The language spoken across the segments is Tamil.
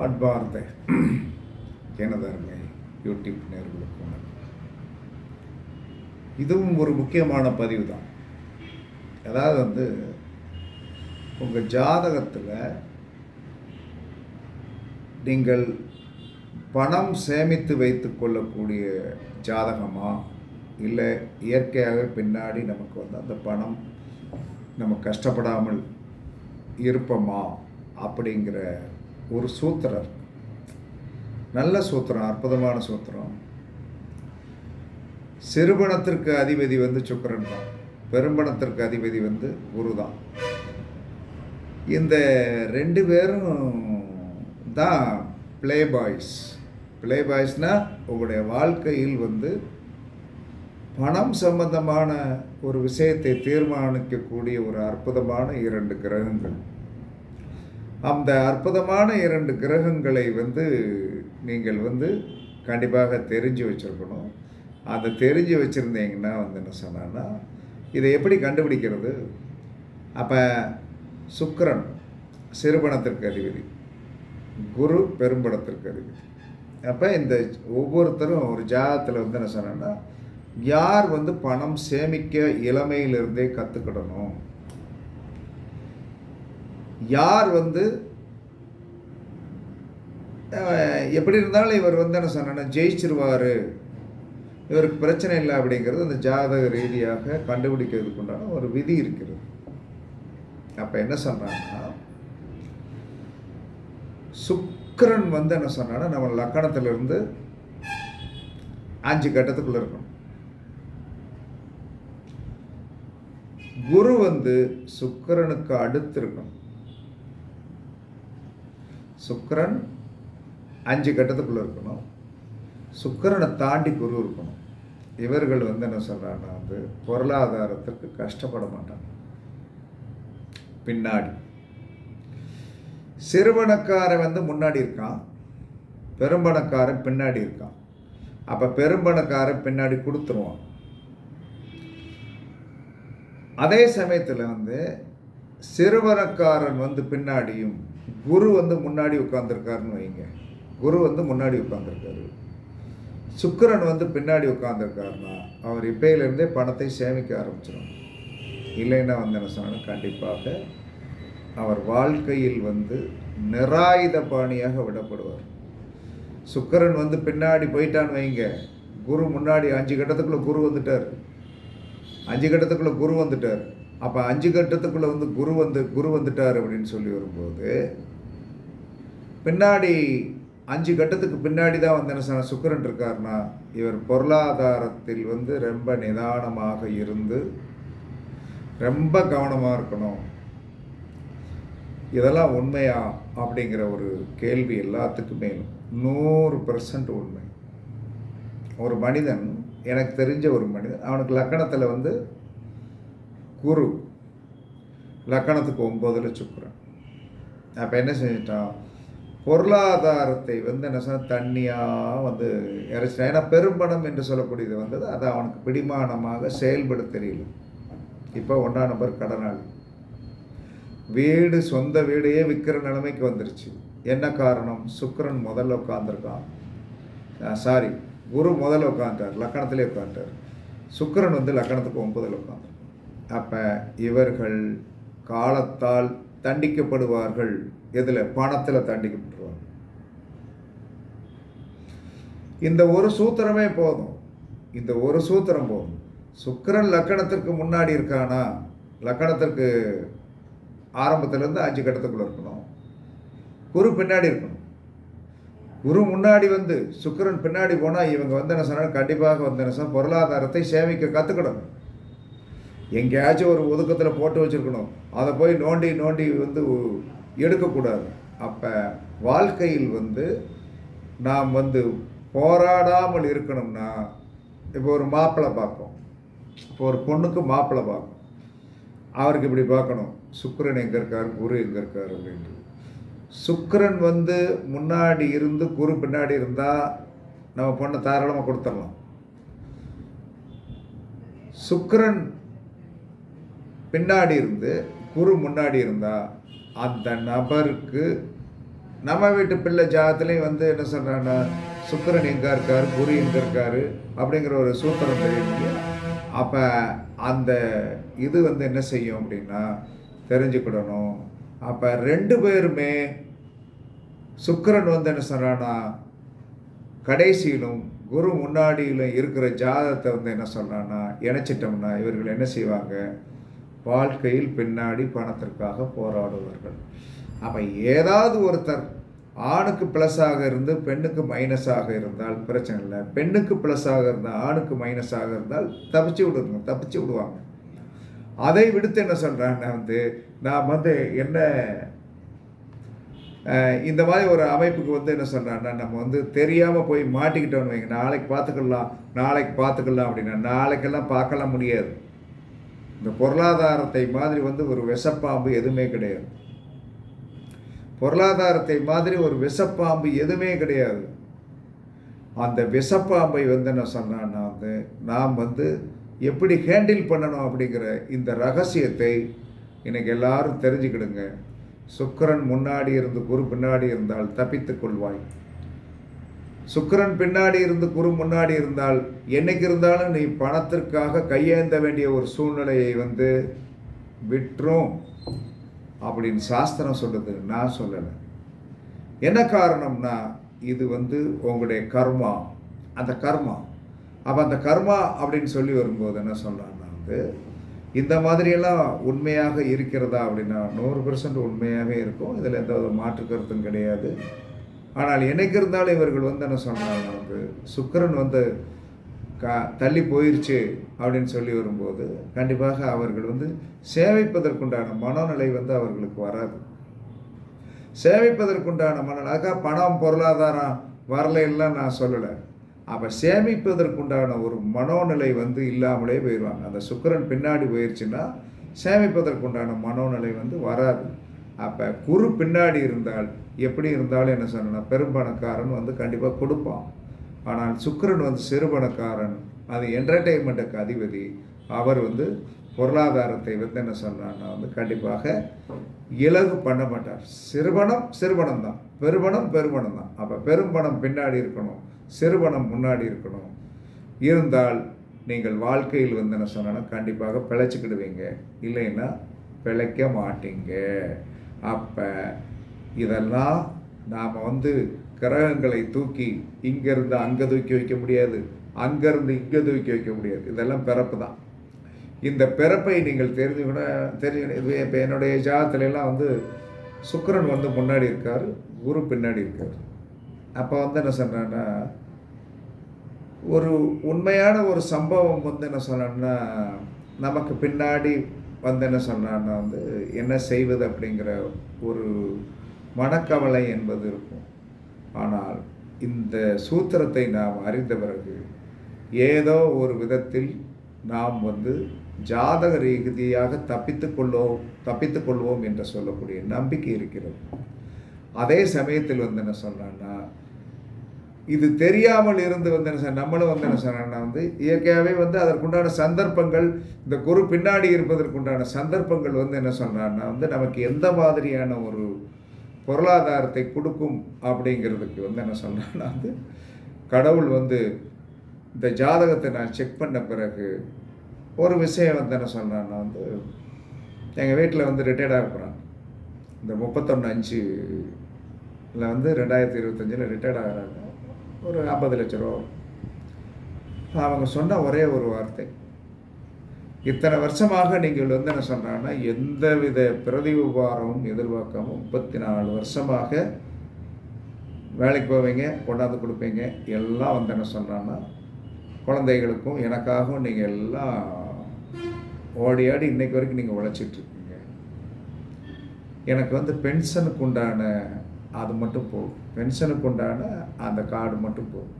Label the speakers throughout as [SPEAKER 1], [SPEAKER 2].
[SPEAKER 1] அன்பார்ந்த எனதருமை யூடியூப் நேர்களுக்கு வணக்கம். இதுவும் ஒரு முக்கியமான பதிவு தான் அதாவது வந்து உங்கள் ஜாதகத்தில் நீங்கள் பணம் சேமித்து வைத்து கொள்ளக்கூடிய ஜாதகமா? இல்லை இயற்கையாக பின்னாடி நமக்கு வந்து அந்த பணம் நம்ம கஷ்டப்படாமல் இருப்போமா? அப்படிங்கிற ஒரு சூத்திரம் நல்ல சூத்திரம் அற்புதமான சூத்திரம். சிறுபணத்திற்கு அதிபதி வந்து சுக்கரன் தான். பெரும்பணத்திற்கு அதிபதி வந்து குரு தான். இந்த ரெண்டு பேரும் தான் ப்ளே பாய்ஸ் ப்ளே பாய்ஸ்னால் உங்களுடைய வாழ்க்கையில் வந்து பணம் சம்பந்தமான ஒரு விஷயத்தை தீர்மானிக்கக்கூடிய ஒரு அற்புதமான இரண்டு கிரகங்கள். அந்த அற்புதமான இரண்டு கிரகங்களை வந்து நீங்கள் வந்து கண்டிப்பாக தெரிஞ்சு வச்சுருக்கணும். அதை தெரிஞ்சு வச்சுருந்தீங்கன்னா வந்து என்ன சொன்னான்னா இதை எப்படி கண்டுபிடிக்கிறது? அப்போ சுக்கரன் சிறுபணத்திற்கு அதிபதி குரு பெரும்படத்திற்கு அதிபதி. அப்போ இந்த ஒவ்வொருத்தரும் ஒரு ஜாதகத்தில் வந்து என்ன சொன்னேன்னா யார் வந்து பணம் சேமிக்க இளமையிலிருந்தே கற்றுக்கிடணும் யார் வந்து எப்படி இருந்தாலும் இவர் வந்து என்ன சொன்னா ஜெயிச்சிருவார். இவருக்கு பிரச்சனை இல்லை அப்படிங்கிறது அந்த ஜாதக ரீதியாக கண்டுபிடிக்கிறதுக்கு உண்டான ஒரு விதி இருக்கிறது. அப்போ என்ன சொல்கிறாங்கன்னா சுக்கரன் வந்து என்ன சொன்னான்னா நம்ம லக்கணத்திலிருந்து அஞ்சு கட்டத்துக்குள்ளே இருக்கணும். குரு வந்து சுக்கரனுக்கு அடுத்து இருக்கணும். சுக்கரன் அஞ்சு கட்டத்துக்குள்ளே இருக்கணும். சுக்கிரனை தாண்டி குரு இருக்கணும். இவர்கள் வந்து என்ன சொல்கிறாங்கன்னா வந்து பொருளாதாரத்துக்கு கஷ்டப்பட மாட்டாங்க. பின்னாடி. சிறுவனக்காரன் வந்து முன்னாடி இருக்கான். பெரும்பணக்காரன் பின்னாடி இருக்கான். அப்போ பெரும்பணக்காரன் பின்னாடி கொடுத்துருவான். அதே சமயத்தில் வந்து சிறுவனக்காரன் வந்து பின்னாடியும் குரு வந்து முன்னாடி உட்காந்துருக்காருன்னு வைங்க. குரு வந்து முன்னாடி உட்காந்துருக்காரு சுக்கிரன் வந்து பின்னாடி உட்காந்துருக்காருன்னா அவர் இப்பையிலேருந்தே பணத்தை சேமிக்க ஆரம்பிச்சிடும் இல்லைன்னா வந்து என்ன சொன்னா கண்டிப்பாக அவர் வாழ்க்கையில் வந்து நிராயுத பாணியாக விடப்படுவார். சுக்கிரன் வந்து பின்னாடி போயிட்டான்னு வைங்க. குரு முன்னாடி அஞ்சு கட்டத்துக்குள்ளே குரு வந்துட்டார். அஞ்சு கட்டத்துக்குள்ளே குரு வந்துட்டார். அப்போ அஞ்சு கட்டத்துக்குள்ளே வந்து குரு வந்து குரு வந்துட்டார் அப்படின்னு சொல்லி வரும்போது பின்னாடி அஞ்சு கட்டத்துக்கு பின்னாடி தான் வந்து என்ன சொன்ன சுக்கரன் இருக்கார்னா இவர் பொருளாதாரத்தில் வந்து ரொம்ப நிதானமாக இருந்து ரொம்ப கவனமாக இருக்கணும். இதெல்லாம் உண்மையா? அப்படிங்கிற ஒரு கேள்வி எல்லாத்துக்குமே நூறு பர்சன்ட் உண்மை. ஒரு மனிதன் எனக்கு தெரிஞ்ச ஒரு மனிதன் அவனுக்கு லக்கணத்தில் வந்து குரு. லக்கணத்துக்கு ஒம்போதில் சுக்குறன் அப்போ என்ன செஞ்சிட்டான்? பொருளாதாரத்தை வந்து என்ன சொன்ன தண்ணியாக வந்து இறைச்சிட்டான் ஏன்னா பெரும்பணம் என்று சொல்லக்கூடியது வந்தது. அது அவனுக்கு பிடிமானமாக செயல்பட தெரியல. இப்போ ஒன்றாம் நம்பர் கடனாளி. வீடு சொந்த வீடையே விற்கிற நிலைமைக்கு வந்துருச்சு. என்ன காரணம்? சுக்கரன் முதல்ல உட்காந்துருக்கான் சாரி குரு முதல்ல உட்காந்துட்டார் லக்கணத்திலே உட்காந்துட்டார் சுக்கரன் வந்து லக்கணத்துக்கு ஒன்பதில் உட்காந்துருக்கான் அப்போ இவர்கள் காலத்தால் தண்டிக்கப்படுவார்கள். எதில்? பணத்தில் தண்டிக்கப்படுவார்கள் இந்த ஒரு சூத்திரமே போதும். இந்த ஒரு சூத்திரம் போதும். சுக்கரன் லக்கணத்திற்கு முன்னாடி இருக்கானா? லக்கணத்திற்கு ஆரம்பத்திலேருந்து அஞ்சு கட்டத்துக்குள்ளே இருக்கணும். குரு பின்னாடி இருக்கணும். குரு முன்னாடி வந்து சுக்கரன் பின்னாடி போனால் இவங்க வந்து என்ன சொன்னால் கண்டிப்பாக வந்து என்ன சொன்னால் பொருளாதாரத்தை சேமிக்க கற்றுக்கிடணும் எங்கேயாச்சும் ஒரு ஒதுக்கத்தில் போட்டு வச்சுருக்கணும். அதை போய் நோண்டி நோண்டி வந்து எடுக்கக்கூடாது. அப்போ வாழ்க்கையில் வந்து நாம் வந்து போராடாமல் இருக்கணும்னா இப்போ ஒரு மாப்பிள்ளை பார்ப்போம். இப்போ ஒரு பொண்ணுக்கு மாப்பிள்ளை பார்ப்போம். அவருக்கு இப்படி பார்க்கணும். சுக்கரன் எங்கே இருக்கார்? குரு எங்கே இருக்கார் அப்படின்ட்டு. சுக்கரன் வந்து முன்னாடி இருந்து குரு பின்னாடி இருந்தால் நம்ம பொண்ணை தாராளமாக கொடுத்துடலாம். சுக்கரன் பின்னாடி இருந்து குரு முன்னாடி இருந்தால் அந்த நபருக்கு நம்ம வீட்டு பிள்ளை ஜாதத்துலேயும் வந்து என்ன சொல்கிறாங்கன்னா சுக்கரன் எங்கே இருக்கார் குரு எங்கே இருக்கார் அப்படிங்கிற ஒரு சூத்திரம் தெரியுது. அப்போ அந்த இது வந்து என்ன செய்யும் அப்படின்னா தெரிஞ்சுக்கிடணும். அப்போ ரெண்டு பேருமே சுக்கிரன் வந்து என்ன சொல்கிறான்னா கடைசியிலும் குரு முன்னாடியிலும் இருக்கிற ஜாதத்தை வந்து என்ன சொல்கிறான்னா இணைச்சிட்டோம்னா இவர்கள் என்ன செய்வாங்க? வாழ்க்கையில் பின்னாடி பணத்திற்காக போராடுவார்கள். அப்போ ஏதாவது ஒருத்தர் ஆணுக்கு ப்ளஸ்ஸாக இருந்து பெண்ணுக்கு மைனஸாக இருந்தால் பிரச்சனை இல்லை. பெண்ணுக்கு ப்ளஸ்ஸாக இருந்தால் ஆணுக்கு மைனஸாக இருந்தால் தப்பிச்சு விடுங்க தப்பிச்சு விடுவாங்க. அதை விடுத்து என்ன சொல்கிறாங்கன்னா வந்து நான் வந்து என்ன இந்த மாதிரி ஒரு அமைப்புக்கு வந்து என்ன சொல்கிறான்னா நம்ம வந்து தெரியாமல் போய் மாட்டிக்கிட்டோம்னு வைங்க. நாளைக்கு பார்த்துக்கலாம் நாளைக்கு பார்த்துக்கலாம் அப்படின்னா நாளைக்கெல்லாம் பார்க்கலாம் முடியாது. இந்த பொருளாதாரத்தை மாதிரி வந்து ஒரு விஷப்பாம்பு எதுவுமே கிடையாது. பொருளாதாரத்தை மாதிரி ஒரு விஷப்பாம்பு எதுவுமே கிடையாது. அந்த விஷப்பாம்பை வந்து என்ன சொன்னான்னா வந்து நாம் வந்து எப்படி ஹேண்டில் பண்ணணும் அப்படிங்கிற இந்த ரகசியத்தை இன்றைக்கி எல்லாரும் தெரிஞ்சுக்கிடுங்க. சுக்கரன் முன்னாடி இருந்து குரு பின்னாடி இருந்தால் தப்பித்துக் கொள்வாய். சுக்கிரன் பின்னாடி இருந்து குரு முன்னாடி இருந்தால் என்னைக்கு இருந்தாலும் நீ பணத்திற்காக கையேந்த வேண்டிய ஒரு சூழ்நிலையை வந்து விட்டுரும். அப்படின்னு சாஸ்திரம் சொல்லுது நான் சொல்லலை. என்ன காரணம்னா இது வந்து உங்களுடைய கர்மா. அந்த கர்மா. அப்போ அந்த கர்மா அப்படின்னு சொல்லி வரும்போது என்ன சொல்கிறாங்கன்னா வந்து இந்த மாதிரியெல்லாம் உண்மையாக இருக்கிறதா அப்படின்னா நூறு பெர்சன்ட் உண்மையாக இருக்கும். இதில் எந்த வித மாற்று கருத்தும் கிடையாது. ஆனால் என்னைக்கு இருந்தாலும் இவர்கள் வந்து என்ன சொல்கிறாங்க நமக்கு சுக்கரன் வந்து க தள்ளி போயிருச்சு அப்படின்னு சொல்லி வரும்போது கண்டிப்பாக அவர்கள் வந்து சேமிப்பதற்குண்டான மனநிலை வந்து அவர்களுக்கு வராது. சேமிப்பதற்குண்டான மனநிலை அதுக்காக பணம் பொருளாதாரம் வரலைன்னுலாம் நான் சொல்லலை. அப்போ சேமிப்பதற்குண்டான ஒரு மனோநிலை வந்து இல்லாமலே போயிடுவாங்க. அந்த சுக்கரன் பின்னாடி போயிடுச்சுன்னா சேமிப்பதற்குண்டான மனோநிலை வந்து வராது. அப்போ குரு பின்னாடி இருந்தால் எப்படி இருந்தாலும் என்ன சொன்னால் பெரும்பணக்காரன் வந்து கண்டிப்பாக கொடுப்பான். ஆனால் சுக்கரன் வந்து சிறுபணக்காரன் அது என்டர்டெயின்மெண்ட்டுக்கு அதிபதி. அவர் வந்து பொருளாதாரத்தை வந்து என்ன சொன்னார்னா வந்து கண்டிப்பாக இலகு பண்ண மாட்டார். சிறுபணம் சிறுபணம் தான். பெருபணம் பெருபணம் தான். அப்போ பெரும்பணம் பின்னாடி இருக்கணும். சிறுபணம் முன்னாடி இருக்கணும். இருந்தால் நீங்கள் வாழ்க்கையில் வந்து என்ன சொன்னா கண்டிப்பாக பிழைச்சிக்கிடுவீங்க. இல்லைன்னா பிழைக்க மாட்டீங்க. அப்போ இதெல்லாம் நாம் வந்து கிரகங்களை தூக்கி இங்கேருந்து அங்கே தூக்கி வைக்க முடியாது. அங்கேருந்து இங்கே தூக்கி வைக்க முடியாது. இதெல்லாம் பிறப்பு தான். இந்த பிறப்பை நீங்கள் தெரிஞ்சுக்கணும் தெரிஞ்சு இப்போ என்னுடைய ஜாதத்துலலாம் வந்து சுக்கரன் வந்து முன்னாடி இருக்கார் குரு பின்னாடி இருக்கார். அப்போ வந்து என்ன சொன்னேன்னா ஒரு உண்மையான ஒரு சம்பவம் வந்து என்ன சொன்னேன்னா நமக்கு பின்னாடி வந்து என்ன சொன்னான்னா வந்து என்ன செய்வது அப்படிங்கிற ஒரு மனக்கவலை என்பது இருக்கும். ஆனால் இந்த சூத்திரத்தை நாம் அறிந்த பிறகு ஏதோ ஒரு விதத்தில் நாம் வந்து ஜாதக ரீதியாக தப்பித்து கொள்வோம் தப்பித்து கொள்வோம் என்று சொல்லக்கூடிய நம்பிக்கை இருக்கிறது. அதே சமயத்தில் வந்து என்ன சொன்னான்னா இது தெரியாமல் இருந்து வந்து என்ன சொன்ன- நம்மளும் வந்து என்ன சொன்னா வந்து இயற்கையாகவே வந்து அதற்குண்டான சந்தர்ப்பங்கள் இந்த குரு பின்னாடி இருப்பதற்குண்டான சந்தர்ப்பங்கள் வந்து என்ன சொன்னான்னா வந்து நமக்கு எந்த மாதிரியான ஒரு பொருளாதாரத்தை கொடுக்கும் அப்படிங்கிறதுக்கு வந்து என்ன சொல்கிறேன்னா வந்து கடவுள் வந்து இந்த ஜாதகத்தை நான் செக் பண்ண பிறகு ஒரு விஷயம் வந்து என்ன சொல்கிறேன்னா வந்து எங்கள் வீட்டில் வந்து ரிட்டையர்டாக இருக்கிறான். இந்த முப்பத்தொன்று அஞ்சில் வந்து ரெண்டாயிரத்தி இருபத்தஞ்சில் ரிட்டையர்ட் ஆகிறாங்க. ஒரு ஐம்பது லட்ச ரூபா. அவங்க சொன்ன ஒரே ஒரு வார்த்தை இத்தனை வருஷமாக நீங்கள் வந்து என்ன சொன்னாங்கன்னா எந்தவித பிரதி உபாரமும் எதிர்பார்க்காம முப்பத்தி நாலு வருஷமாக வேலைக்கு போவீங்க கொண்டாந்து கொடுப்பீங்க எல்லாம் வந்து என்ன சொல்கிறாங்கன்னா குழந்தைகளுக்கும் எனக்காகவும் நீங்கள் எல்லாம் ஓடி ஆடி இன்றைக்கு வரைக்கும் நீங்கள் உழைச்சிட்ருக்கீங்க எனக்கு வந்து பென்ஷனுக்கு உண்டான அது மட்டும் போகும் பென்ஷனுக்கு உண்டான அந்த கார்டு மட்டும் போகும்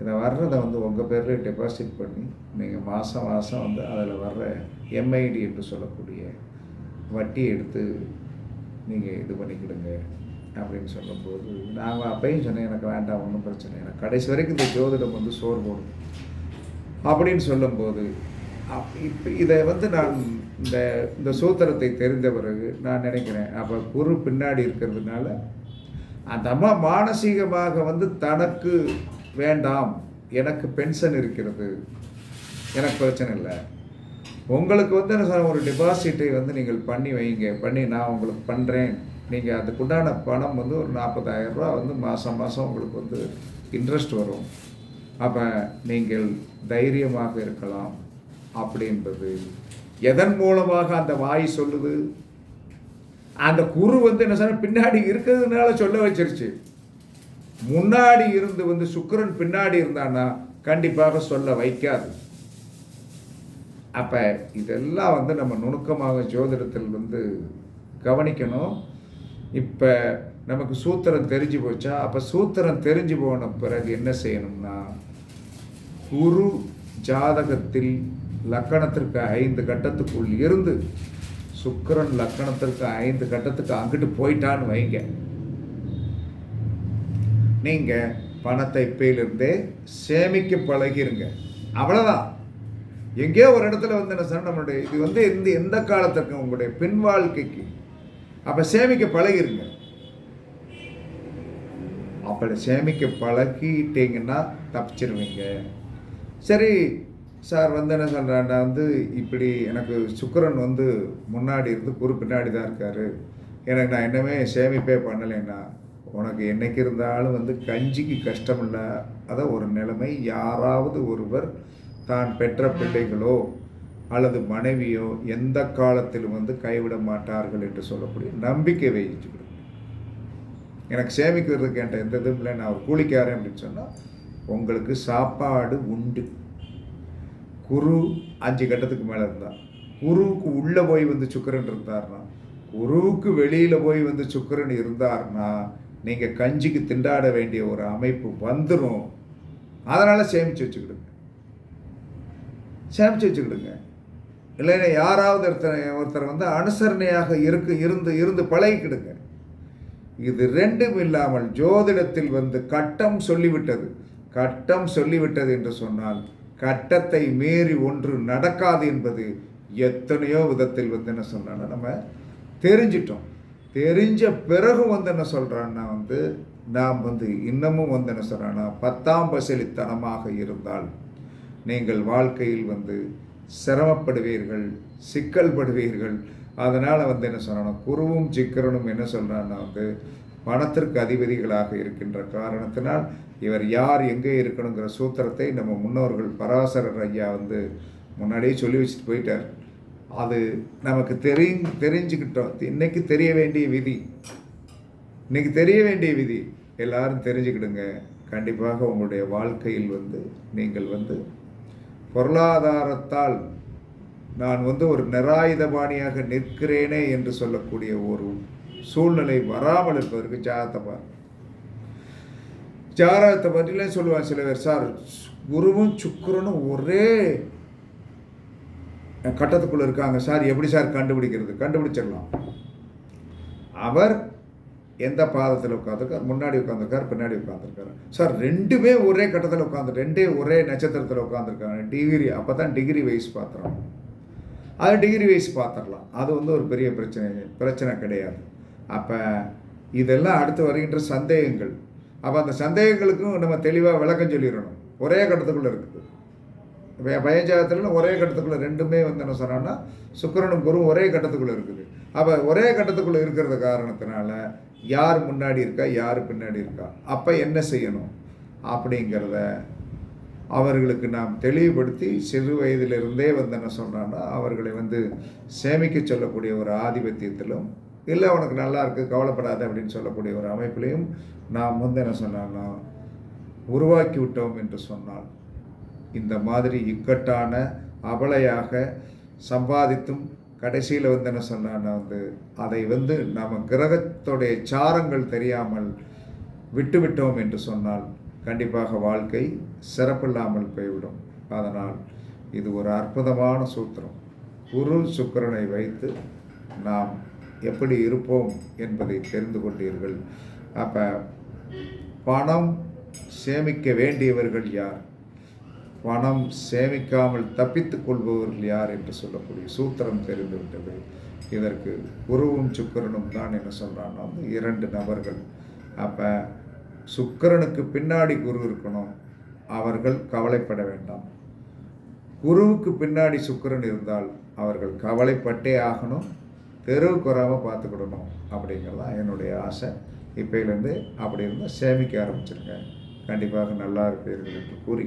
[SPEAKER 1] இதை வர்றதை வந்து உங்கள் பேரில் டெபாசிட் பண்ணி நீங்கள் மாதம் மாதம் வந்து அதில் வர்ற எம்ஐடி என்று சொல்லக்கூடிய வட்டி எடுத்து நீங்கள் இது பண்ணிக்கிடுங்க அப்படின்னு சொல்லும்போது நாங்கள் அப்பையும் சொன்னேன் எனக்கு வேண்டாம் ஒன்றும் பிரச்சனை இல்லை. எனக்கு கடைசி வரைக்கும் இந்த ஜோதிடம் வந்து சோறு போடும். அப்படின்னு சொல்லும்போது அப் இப்போ இதை வந்து நான் இந்த இந்த சூத்திரத்தை தெரிந்த பிறகு நான் நினைக்கிறேன் அப்போ குரு பின்னாடி இருக்கிறதுனால அந்த அம்மா மானசீகமாக வந்து தனக்கு வேண்டாம் எனக்கு பென்ஷன் இருக்கிறது. எனக்கு பிரச்சனை இல்லை. உங்களுக்கு வந்து என்ன சார் ஒரு டெபாசிட்டை வந்து நீங்கள் பண்ணி வைங்க. பண்ணி நான் உங்களுக்கு பண்ணுறேன் நீங்கள் அதுக்குண்டான பணம் வந்து ஒரு 40000 ரூபா வந்து மாதம் மாதம் உங்களுக்கு வந்து இன்ட்ரெஸ்ட் வரும். அப்போ நீங்கள் தைரியமாக இருக்கலாம் அப்படின்றது. எதன் மூலமாக அந்த வாய் சொல்லுது? அந்த குரு வந்து என்ன சொன்ன பின்னாடி இருக்கிறதுனால சொல்ல வச்சிருச்சு. முன்னாடி இருந்து வந்து சுக்கரன் பின்னாடி இருந்தான்னா கண்டிப்பாக சொல்ல வைக்காது. அப்போ இதெல்லாம் வந்து நம்ம நுணுக்கமாக ஜோதிடத்தில் வந்து கவனிக்கணும். இப்போ நமக்கு சூத்திரம் தெரிஞ்சு போச்சா? அப்போ சூத்திரம் தெரிஞ்சு போன பிறகு என்ன செய்யணும்னா குரு ஜாதகத்தில் லக்கணத்திற்கு ஐந்து கட்டத்துக்குள் இருந்து சுக்கரன் லக்கணத்திற்கு ஐந்து கட்டத்துக்கு அங்கிட்டு போயிட்டான்னு வைங்க. நீங்கள் பணத்தை இப்பையிலிருந்தே சேமிக்க பழகிருங்க. அவ்வளோதான் எங்கேயோ ஒரு இடத்துல வந்து என்ன சொன்ன நம்மளுடைய இது வந்து எந்த எந்த காலத்திற்கு உங்களுடைய பின் வாழ்க்கைக்கு. அப்போ சேமிக்க பழகிருங்க. அப்படி சேமிக்க பழகிட்டீங்கன்னா தப்பிச்சிருவீங்க. சரி சார் வந்து என்ன சொல்கிறேன் வந்து இப்படி எனக்கு சுக்கரன் வந்து முன்னாடி இருந்து குரு பின்னாடி தான் இருக்காரு. எனக்கு நான் என்னமே சேமிப்பே பண்ணலைன்னா உனக்கு என்னைக்கு இருந்தாலும் வந்து கஞ்சிக்கு கஷ்டம் இல்லாத ஒரு நிலைமை யாராவது ஒருவர் தான் பெற்ற பிள்ளைகளோ அல்லது மனைவியோ எந்த காலத்திலும் வந்து கைவிட மாட்டார்கள் என்று சொல்லக்கூடிய நம்பிக்கை வைச்சுக்கணும் எனக்கு சேமிக்கிறதுக்கு என்கிட்ட எந்த இதுவும் இல்லை. நான் ஒரு கூலிக்காரன் அப்படின்னு சொன்னால் உங்களுக்கு சாப்பாடு உண்டு. குரு அஞ்சு கட்டத்துக்கு மேலே இருந்தால் குருவுக்கு உள்ளே போய் வந்து சுக்கரன் இருந்தார்னா குருவுக்கு வெளியில் போய் வந்து சுக்கரன் இருந்தார்னா நீங்கள் கஞ்சிக்கு திண்டாட வேண்டிய ஒரு அமைப்பு வந்துடும் அதனால் சேமித்து வச்சுக்கிடுங்க. சேமித்து வச்சுக்கிடுங்க. இல்லைன்னா யாராவது ஒருத்தர் ஒருத்தர் வந்து அனுசரணையாக இருக்கு இருந்து இருந்து பழகிக்கிடுங்க. இது ரெண்டும் இல்லாமல் ஜோதிடத்தில் வந்து கட்டம் சொல்லிவிட்டது. கட்டம் சொல்லிவிட்டது என்று சொன்னால் கட்டத்தை மீறி ஒன்று நடக்காது என்பது எத்தனையோ விதத்தில் வந்து என்ன சொன்னால் நம்ம தெரிஞ்சிட்டோம். தெரிஞ்ச பிறகு வந்து என்ன சொல்கிறான்னா வந்து நாம் வந்து இன்னமும் வந்து என்ன சொல்கிறான்னா பத்தாம் பசலித்தனமாக இருந்தால் நீங்கள் வாழ்க்கையில் வந்து சிரமப்படுவீர்கள் சிக்கல்படுவீர்கள். அதனால் வந்து என்ன சொல்லணும் குருவும் சிக்கரனும் என்ன சொல்கிறான்னா வந்து பணத்திற்கு அதிபதிகளாக இருக்கின்ற காரணத்தினால் இவர் யார் எங்கே இருக்கணுங்கிற சூத்திரத்தை நம்ம முன்னோர்கள் பராசரர் ஐயா வந்து முன்னாடியே சொல்லி வச்சுட்டு போயிட்டார். அது நமக்கு தெரி தெரிஞ்சுக்கிட்டோம். இன்னைக்கு தெரிய வேண்டிய விதி. இன்னைக்கு தெரிய வேண்டிய விதி. எல்லாரும் தெரிஞ்சுக்கிடுங்க. கண்டிப்பாக உங்களுடைய வாழ்க்கையில் வந்து நீங்கள் வந்து பொருளாதாரத்தால் நான் வந்து ஒரு நிராயுதபாணியாக நிற்கிறேனே என்று சொல்லக்கூடிய ஒரு சூழ்நிலை வராமல் இருப்பதற்கு ஜாதகத்தை பாரு ஜாதகத்தை பற்றிலாம் சொல்லுவாங்க சில பேர். சார் குருவும் சுக்கரனும் ஒரே கட்டத்துக்குள்ளே இருக்காங்க. சார் எப்படி சார் கண்டுபிடிக்கிறது? கண்டுபிடிச்சிடலாம். அவர் எந்த பாதத்தில் உட்காந்துருக்கார் முன்னாடி உட்காந்துருக்கார் பின்னாடி உட்காந்துருக்காரு சார் ரெண்டுமே ஒரே கட்டத்தில் உட்காந்து ரெண்டே ஒரே நட்சத்திரத்தில் உட்காந்துருக்காங்க டிகிரி அப்போ தான் டிகிரி வைஸ் பார்த்துறோம் அது டிகிரி வைஸ் பார்த்துடலாம் அது வந்து ஒரு பெரிய பிரச்சனை பிரச்சனை கிடையாது. அப்போ இதெல்லாம் அடுத்து வருகின்ற சந்தேகங்கள். அப்போ அந்த சந்தேகங்களுக்கும் நம்ம தெளிவாக விளக்கம் சொல்லிடணும். ஒரே கட்டத்துக்குள்ளே இருக்குது இப்போ பயஜாதத்தில் ஒரே கட்டத்துக்குள்ளே ரெண்டுமே வந்து என்ன சொன்னோன்னா சுக்கரனும் குருவும் ஒரே கட்டத்துக்குள்ளே இருக்குது. அப்போ ஒரே கட்டத்துக்குள்ளே இருக்கிறது காரணத்தினால யார் முன்னாடி இருக்கா யார் பின்னாடி இருக்கா? அப்போ என்ன செய்யணும்? அப்படிங்கிறத அவர்களுக்கு நாம் தெளிவுபடுத்தி சிறு வயதிலிருந்தே வந்து என்ன சொல்கிறான்னா அவர்களை வந்து சேமிக்க சொல்லக்கூடிய ஒரு ஆதிபத்தியத்திலும் இல்லை உனக்கு நல்லா இருக்குது கவலைப்படாத அப்படின்னு சொல்லக்கூடிய ஒரு அமைப்பிலையும் நாம் வந்து என்ன சொன்னான்னா உருவாக்கி விட்டோம் என்று சொன்னால் இந்த மாதிரி இக்கட்டான அபலையாக சம்பாதித்தும் கடைசியில் வந்து என்ன சொன்னான்னா வந்து அதை வந்து நம்ம கிரகத்துடைய சாரங்கள் தெரியாமல் விட்டுவிட்டோம் என்று சொன்னால் கண்டிப்பாக வாழ்க்கை சிறப்பில்லாமல் போய்விடும். அதனால் இது ஒரு அற்புதமான சூத்திரம். குரு சுக்கிரனை வைத்து நாம் எப்படி இருப்போம் என்பதை தெரிந்து கொண்டீர்கள். அப்போ பணம் சேமிக்க வேண்டியவர்கள் யார்? பணம் சேமிக்காமல் தப்பித்துக் கொள்பவர்கள் யார் என்று சொல்லக்கூடிய சூத்திரம் தெரிந்துவிட்டது இதற்கு குருவும் சுக்கிரனும் தான் என்ன சொல்கிறான்னா இரண்டு நபர்கள். அப்போ சுக்கிரனுக்கு பின்னாடி குரு இருக்கணும். அவர்கள் கவலைப்பட வேண்டாம். குருவுக்கு பின்னாடி சுக்கிரன் இருந்தால் அவர்கள் கவலைப்பட்டே ஆகணும். தெருவுக்கு வராமல் பார்த்துக்கிடணும் அப்படிங்கிறதான் என்னுடைய ஆசை. இப்போலேருந்து அப்படி இருந்தால் சேமிக்க ஆரம்பிச்சிருங்க. கண்டிப்பாக நல்லா இருப்பீர்கள் என்று கூறி